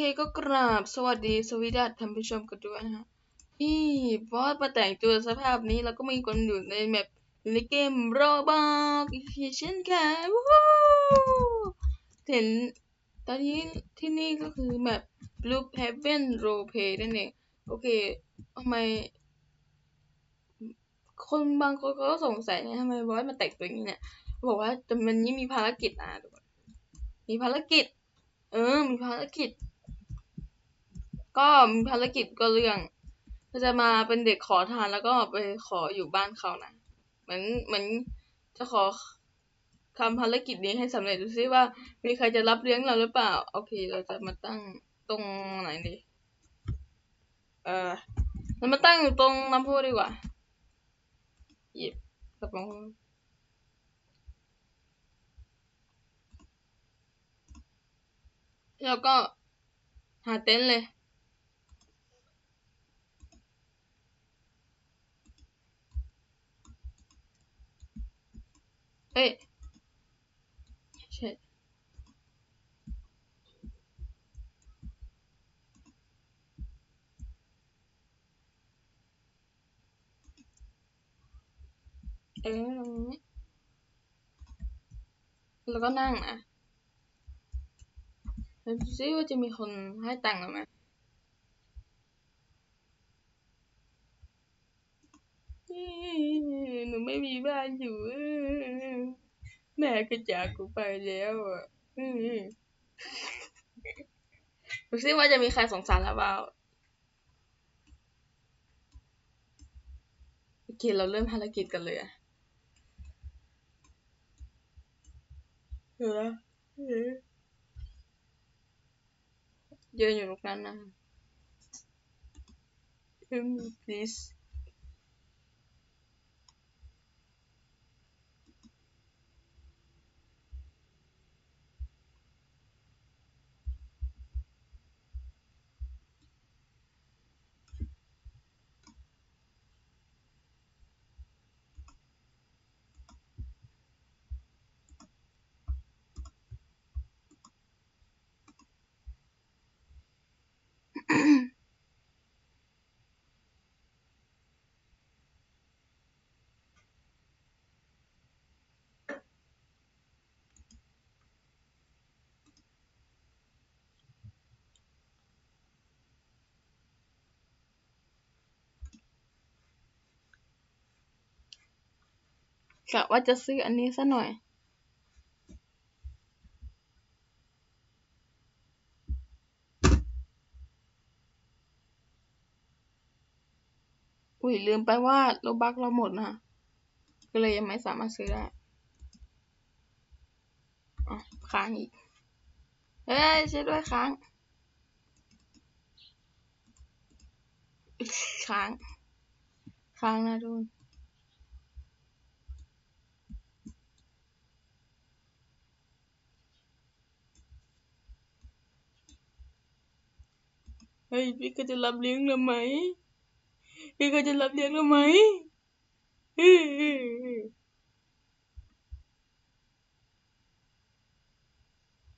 เคก็กราบสวัสดีสวีดัสท่านผู้ชมกันด้วยนะฮะที่บอสมาแต่งตัวสภาพนี้แล้วก็มีคนอยู่ในแมปในเกมโรบอกอีกเช่นเคยวู้ฮเห็นตอนนี้ที่นี่ก็คือแมป Blue Heaven Roleplay นั่นเอง โอเคทำไม คนบางคนก็สงสัยนะทำไมบอสมาแต่งตัวอย่างนี้เนี่ย บอกว่าแต่มันนี้มีภารกิจนะมีภารกิจ เออ มีภารกิจ ก็มีภารกิจก็เรื่องก็จะมาเป็นเด็กขอทานแล้วก็ไปขออยู่บ้านเขานะเหมือนเหมือนจะขอทำภารกิจนี้ให้สำเร็จดูซิว่า มีใครจะรับเลี้ยงเราหรือเปล่า โอเค เราจะมาตั้งตรงไหนดี เออเรามาตั้งอยู่ตรงน้ำพุดีกว่าหยิบกระป๋องแล้วก็หาเต็นท์เลย เอ้ยใช่เออตรงนี้แล้วก็นั่งนะแล้วดูซิว่าจะมีคนให้ตังค์เราไหม หนูไม่มีบ้านอยู่แม่ก็จากกูไปแล้วอะดูซิว่าจะมีใครสงสารเราเปล่าโอเคเราเริ่มภารกิจกันเลยอะเออยืนอยู่ตรงนั้นนะ please กะว่าจะซื้ออันนี้ซะหน่อย อุ้ยลืมไปว่าโลบักเราหมดนะก็เลยยังไม่สามารถซื้อได้อ๋อค้างอีก เฮ้ยช่วยด้วยค้าง ค้าง ค้างนะทุกคน เฮ้ยพี่ก็จะรับเลี้ยงเราไหมพี่ก็จะรับเลี้ยงเราไหม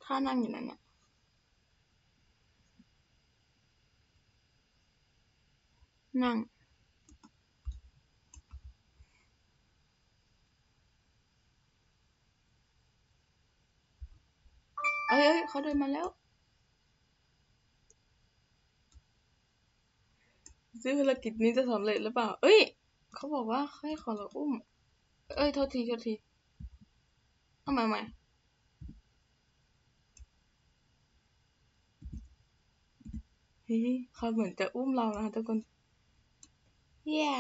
ท่านั่งอยู่นั่นน่ะนั่งเอ้ยเขาเดินมาแล้ว ซื้อภารกิจนี้จะสำเร็จหรือเปล่า เอ้ย เขาบอกว่าให้ขอเราอุ้ม เอ้ย โทษทีโทษทีเอาใหม่ใหม่เฮ้ยเขาเหมือนจะอุ้มเรานะคะทุกคนแย่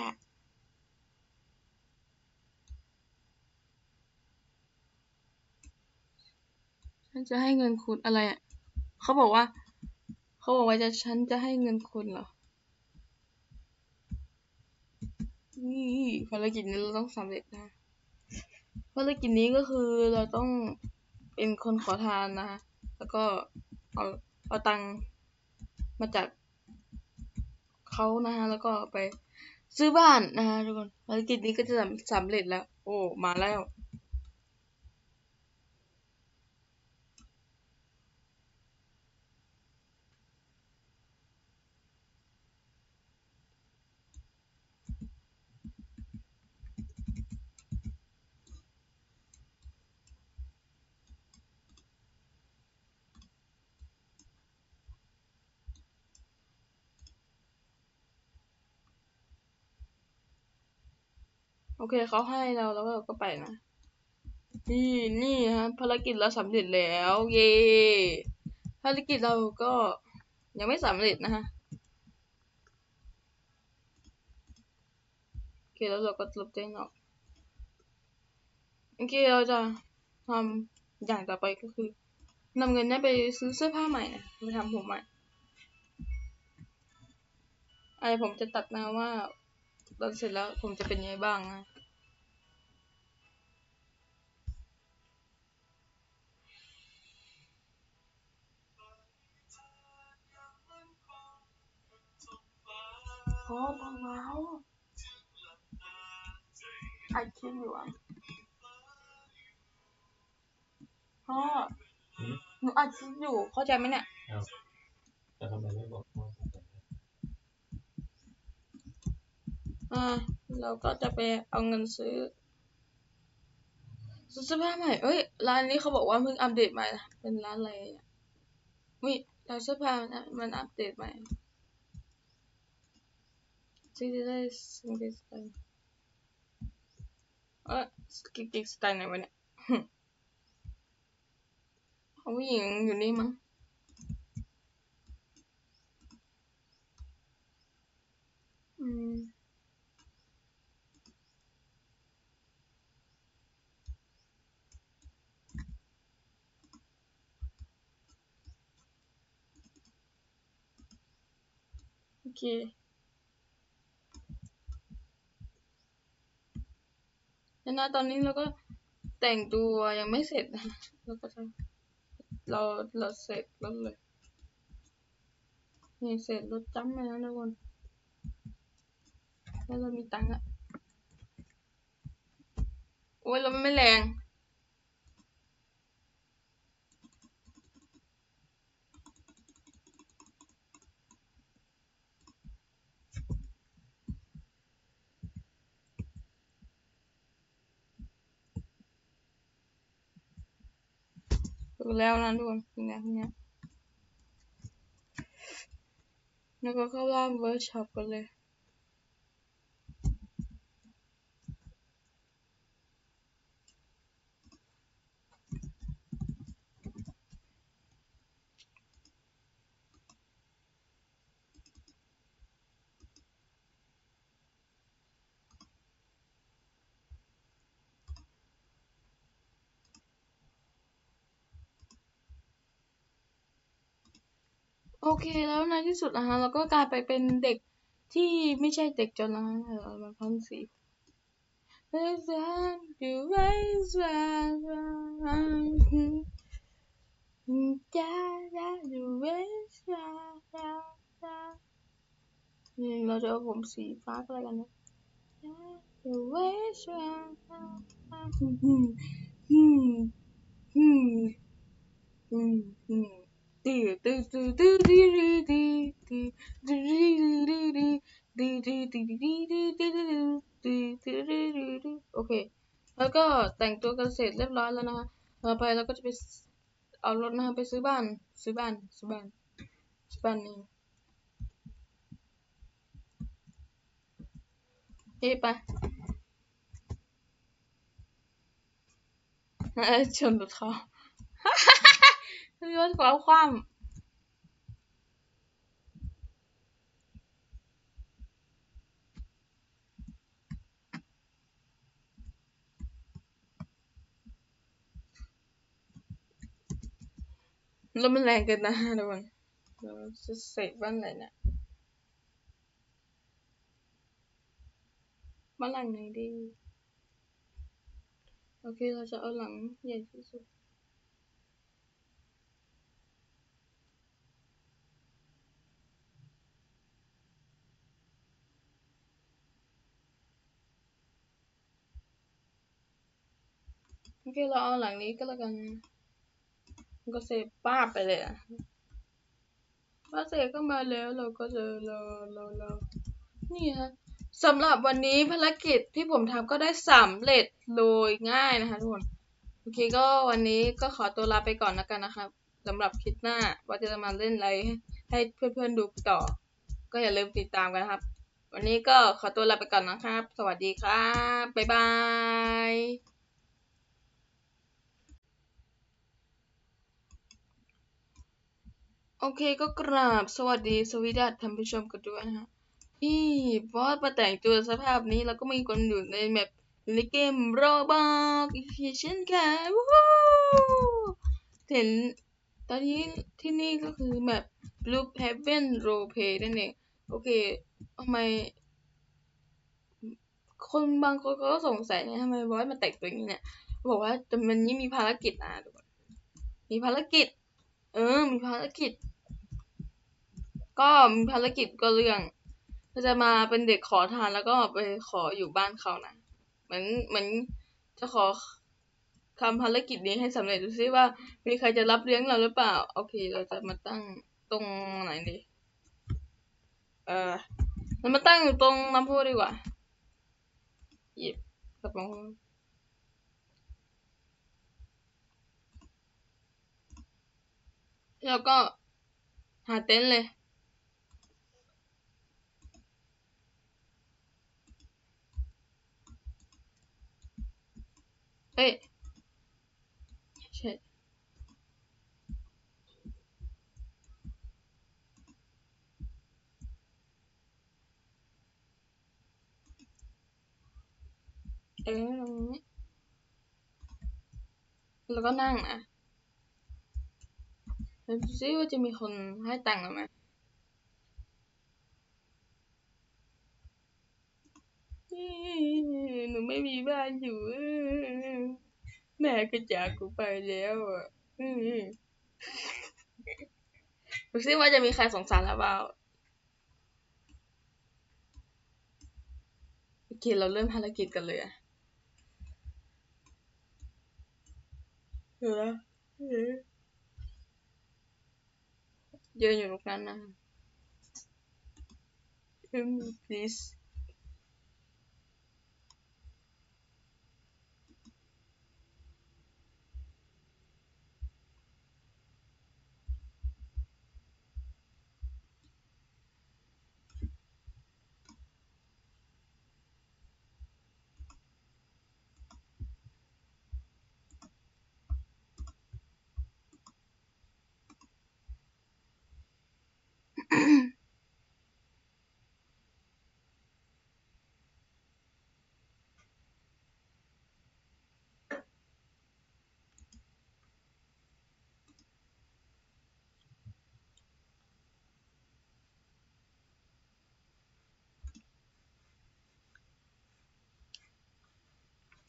ฉันจะให้เงินคุณอะไรอะ เขาบอกว่า เขาบอกว่าจะฉันจะให้เงินคุณเหรอ นี่ภารกิจนี้เราต้องสำเร็จนะภารกิจนี้ก็คือเราต้องเป็นคนขอทานนะแล้วก็เอาเอาตังค์มาจากเขานะฮะแล้วก็ไปซื้อบ้านนะฮะทุกคนภารกิจนี้ก็จะสำเร็จแล้ว โอ้ มาแล้ว โอเคเขาให้เราแล้วเราก็ไปนะ นี่นี่ฮะภารกิจเราสำเร็จแล้ว เย้ภารกิจเราก็ยังไม่สำเร็จนะฮะโอเคแล้วเราก็ลบเต้นออกโอเคเราจะทำอย่างต่อไปก็คือนำเงินนี้ไปซื้อเสื้อผ้าใหม่นะไปทำผมใหม่ไอผมจะตัดนะว่า ตอนเสร็จแล้วผมจะเป็นยังไงบ้างนะพ่อเบาๆอัดคลิปอยู่อะพ่อหืมหนูอัดคลิปอยู่เข้าใจไหมเนี่ยเอาแต่ทำไมไม่บอกว่าทำแบบนั้น อ่าเราก็จะไปเอาเงินซื้อซื้อเสื้อผ้าใหม่ เอ้ย ร้านนี้เขาบอกว่าเพิ่งอัปเดตใหม่นะเป็นร้านอะไรอะวิร้านเสื้อผ้านะมันอัปเดตใหม่ที่ได้สิ่งที่สไตล์เออกิ๊กกิ๊กสไตล์ไหนวะเนี่ยของผู้หญิงอยู่นี่มั้งอืม เคแล้วนะตอนนี้เราก็แต่งตัวยังไม่เสร็จนะเราก็จะเราเราเสร็จแล้วเลยนี่เสร็จรถจ้ำเลยนะทุกคนแล้วเรามีตังค์อะโอ้ยเราไม่แรง ดูแล้วนะทุกคนเป็นไงเป็นไงแล้วก็เข้าร่างเวิร์กช็อปกันเลย เคแล้วในที่สุดนะคะเราก็กลายไปเป็นเด็กที่ไม่ใช่เด็กจนนะคะเออมาพันสี Raise hand, you raise hand, da da, you raise hand, นี่เราจะเอาผมสีฟ้าก็แล้วกันนะ You raise hand, อืมอืมอืมอืม โอเค แล้วก็แต่งตัวกันเสร็จเรียบร้อยแล้วนะคะต่อไปเราก็จะไปเอารถนะคะไปซื้อบ้าน ซื้อบ้าน ซื้อบ้าน ซื้อบ้านนี่เฮ้ไปชนรถเขา รถควาความรถมันแรงเกินนะทุกคนเราจะเสกบ้านไหนเนี่ยบ้านหลังไหนดี โอเค เราจะเอาหลังใหญ่ที่สุด เคเราเอาหลังนี้ก็แล้วกันมันก็เซฟป้าไปเลยอะป้าเซฟก็มาแล้วเราก็จะรอรอรอนี่ฮะสำหรับวันนี้ภารกิจที่ผมทำก็ได้สำเร็จโดยง่ายนะคะทุกคนโอเคก็วันนี้ก็ขอตัวลาไปก่อนแล้วกันนะครับสำหรับคลิปหน้าว่าจะมาเล่นอะไรให้ให้เพื่อนๆดูต่อ ก็อย่าลืมติดตามกันนะครับ วันนี้ก็ขอตัวลาไปก่อนนะครับ สวัสดีครับบ๊ายบาย โอเคก็กราบสวัสดีสวีดัสท่านผู้ชมกันด้วยนะฮะที่บอสมาแต่งตัวสภาพนี้แล้วก็มีคนอยู่ในแมปในเกมโรบอกอีกเช่นเคยวู้ฮเห็นตอนนี้ที่นี่ก็คือแมป Blue Heaven Roleplay นั่นเอง โอเคทำไม คนบางคนก็สงสัยนะทำไมบอสมาแต่งตัวอย่างนี้เนี่ย บอกว่าแต่มันนี้มีภารกิจนะทุกคนมีภารกิจ เออ มีภารกิจ ก็มีภารกิจก็เรื่องก็จะมาเป็นเด็กขอทานแล้วก็ไปขออยู่บ้านเขานะเหมือนเหมือนจะขอทำภารกิจนี้ให้สำเร็จดูซิว่า มีใครจะรับเลี้ยงเราหรือเปล่า โอเค เราจะมาตั้งตรงไหนดี เออเรามาตั้งอยู่ตรงน้ำพุดีกว่าหยิบกระป๋องแล้วก็หาเต็นท์เลย เอ้ยใช่เออตรงนี้แล้วก็นั่งนะแล้วดูซิว่าจะมีคนให้ตังค์เราไหมหนูไม่มีบ้านอยู่ ก็จากกูไปแล้วอะอืมดูซิว่าจะมีใครสงสารเราเปล่าโอเคเราเริ่มภารกิจกันเลยอะเออเออยืนอยู่ตรงนั้นนะอืม please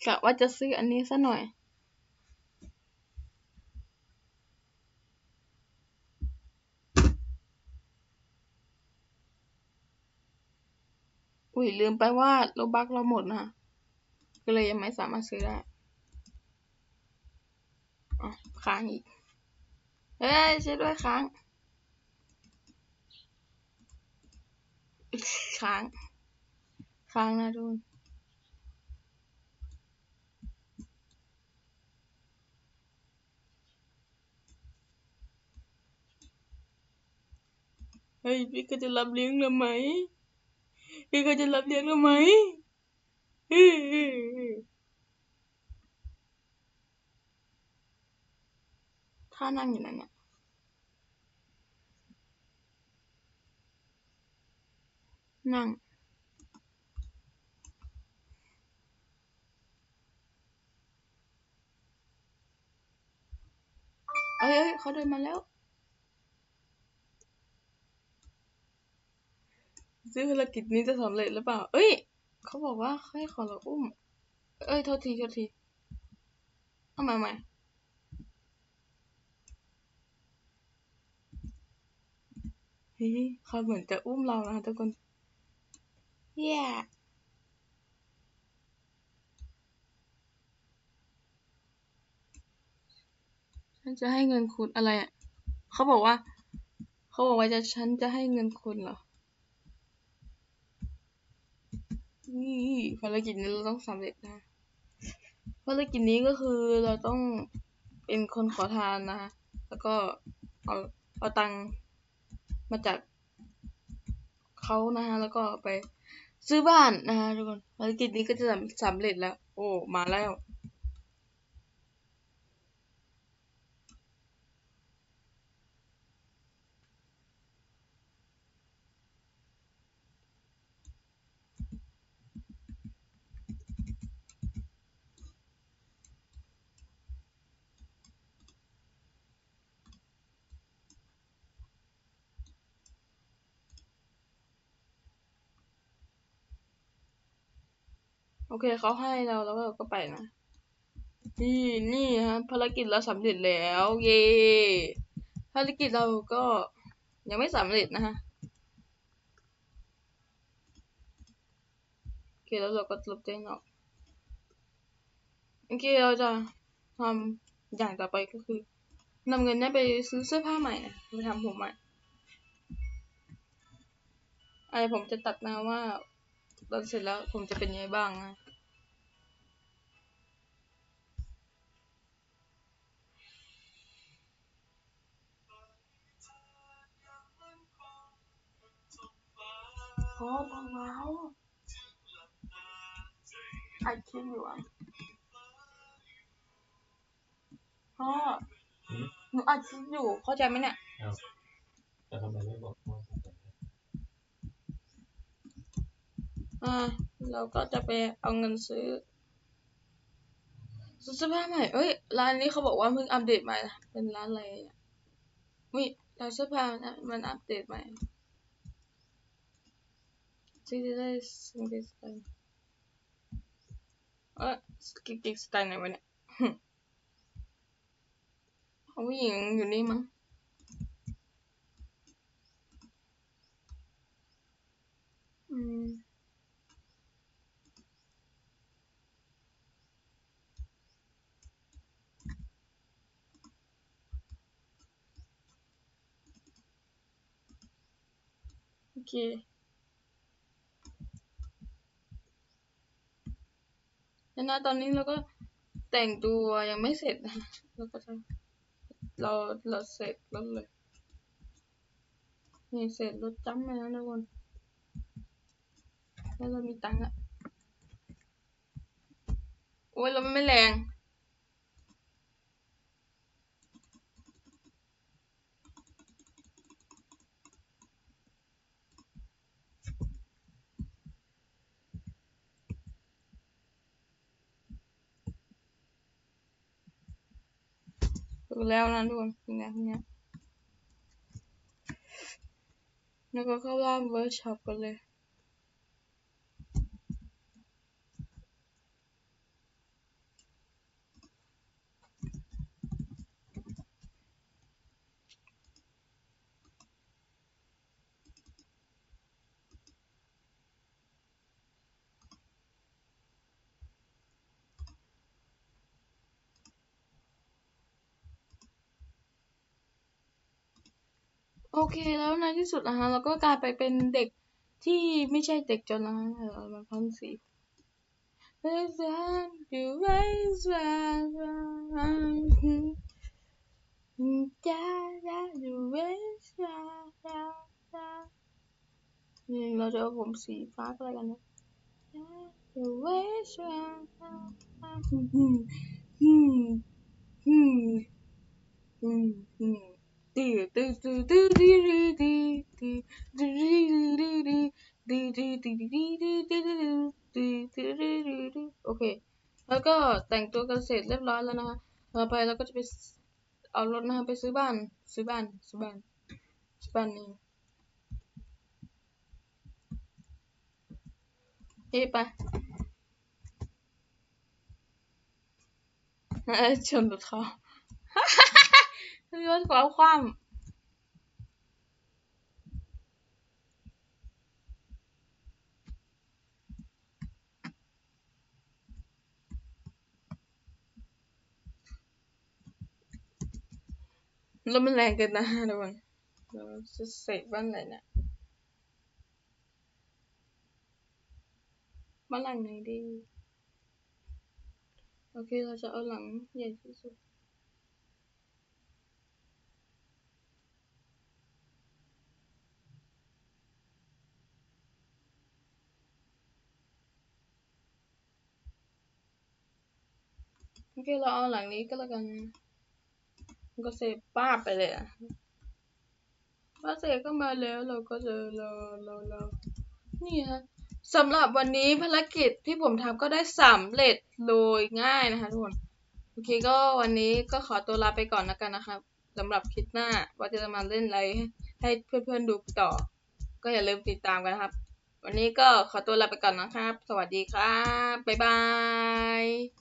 กะว่าจะซื้ออันนี้ซะหน่อย อุ้ยลืมไปว่าโลบักเราหมดนะก็เลยยังไม่สามารถซื้อได้อะค้างอีก เฮ้ยช่วยด้วยค้าง ค้าง ค้างนะทุกคน ฮ้ยพี่ก็จะรับเลี้ยงเราไหมพี่ก็จะรับเลี้ยงเราไหมอื้อท่านั่งอยู่นั่นน่ะนั่งเอ้ยเขาเดินมาแล้ว ซื้อภารกิจนี้จะสำเร็จหรือเปล่า เอ้ย เขาบอกว่าให้ขอเราอุ้ม เอ้ย โทษทีโทษที เอาใหม่ใหม่เฮ้ยเขาเหมือนจะอุ้มเรานะคะทุกคนเย้ฉันจะให้เงินคุณอะไรอะ เขาบอกว่า เขาบอกว่าจะฉันจะให้เงินคุณเหรอ นี่ภารกิจนี้เราต้องสำเร็จนะภารกิจนี้ก็คือเราต้องเป็นคนขอทานนะคะแล้วก็เอาเอาตังค์มาจากเขานะฮะแล้วก็ไปซื้อบ้านนะฮะทุกคนภารกิจนี้ก็จะสำเร็จแล้ว โอ้ มาแล้ว โอเคเขาให้เราแล้วเราก็ไปนะ นี่นี่ฮะภารกิจเราสำเร็จแล้ว เย่ภารกิจเราก็ยังไม่สำเร็จนะฮะโอเคแล้วเราก็ลบเต้นออกโอเคเราจะทำอย่างต่อไปก็คือนำเงินนี้ไปซื้อเสื้อผ้าใหม่นะไปทำผมใหม่ไอผมจะตัดนะว่า ตอนเสร็จแล้วผมจะเป็นยังไงบ้างนะพ่อเบาๆอัดคลิปอยู่อะพ่อหืมหนูอัดคลิปอยู่เข้าใจไหมเนี่ยเอาแต่ทำไมไม่บอกว่าสงสัยนะ อ่าเราก็จะไปเอาเงินซื้อซื้อเสื้อผ้าใหม่เอ้ย ร้านนี้เขาบอกว่าเพิ่งอัปเดตใหม่นะเป็นร้านอะไรอะวิร้านเสื้อผ้านะมันอัปเดตใหม่ที่ได้สิ่งที่สไตล์เออกิ๊กกิ๊กสไตล์ไหนวะเนี่ยของผู้หญิงอยู่นี่มั้งอืม เค แล้วนะตอนนี้เราก็แต่งตัวยังไม่เสร็จนะเราก็จะเราเราเสร็จรถเลยนี่เสร็จรถจ้ำเลยนะทุกคนแล้วเรามีตังค์อะโอ้ยเราไม่แรง ดูแล้วนะทุกคนเป็นไงเนี้ยแล้วก็เข้าร่างเวิร์กช็อปกันเลย โอเคแล้วในที่สุดนะคะเราก็กลายไปเป็นเด็กที่ไม่ใช่เด็กจนนะคะเออมาพันสี Raise hand, you raise hand, da da, you raise hand, นี่เราจะเอาผมสีฟ้าก็แล้วกันนะ You raise hand, อืมอืมอืมอืมอืม โอเค แล้วก็แต่งตัวกันเสร็จเรียบร้อยแล้วนะคะต่อไปเราก็จะไปเอารถนะคะไปซื้อบ้าน ซื้อบ้าน ซื้อบ้าน ซื้อบ้านนี่เฮ้ยไปชนรถเขา รถความความรถมันแรงเกินนะทุกคนเราจะเสกบ้านไหนเนี่ยบ้านหลังไหนดี โอเค เราจะเอาหลังใหญ่ที่สุด เคเราเอาหลังนี้ก็แล้วกันมันก็เซฟป้าไปเลยอะป้าเซฟก็มาแล้วเราก็จะรอรอรอนี่ฮะสำหรับวันนี้ภารกิจที่ผมทำก็ได้สำเร็จโดยง่ายนะคะทุกคนโอเคก็วันนี้ก็ขอตัวลาไปก่อนแล้วกันนะครับสำหรับคลิปหน้าว่าจะมาเล่นอะไรให้ให้เพื่อนๆดูต่อ ก็อย่าลืมติดตามกันนะครับ วันนี้ก็ขอตัวลาไปก่อนนะครับ สวัสดีครับ บ๊ายบาย